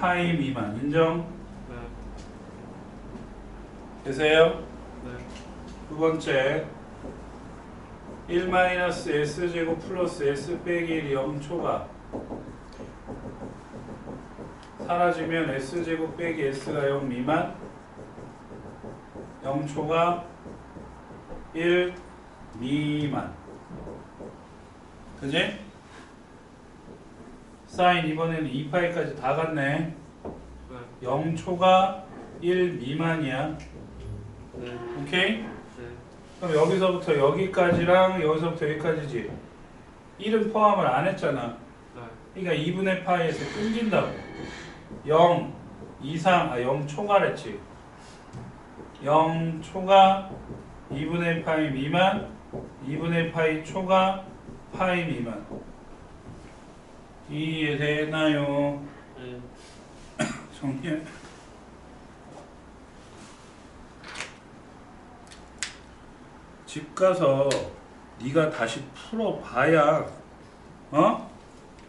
파이 미만 인정? 네. 되세요? 네. 두 번째 1-s제곱 플러스 s 빼기 1 0초가 사라지면 s제곱 빼기 s가 0 미만 0초가 1 미만 그지? 사인 이번에는 2파이까지 다 갔네 네. 0초가 1 미만이야 네. 오케이? 네. 그럼 여기서부터 여기까지랑 여기서부터 여기까지지 1은 포함을 안 했잖아 네. 그러니까 2분의 파이에서 끊긴다고 0 이상 아 0 초과랬지 0 초과 2분의 파이 미만 2분의 파이 초과 파이 미만 이해되나요? 네. 정리해 집 가서 네가 다시 풀어봐야 어?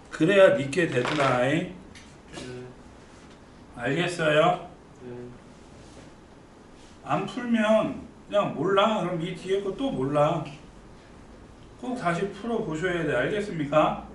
그래야 니께 되더라 잉? 네. 알겠어요? 네. 안 풀면 그냥 몰라 그럼 이 뒤에 거 또 몰라 꼭 다시 풀어보셔야 돼 알겠습니까?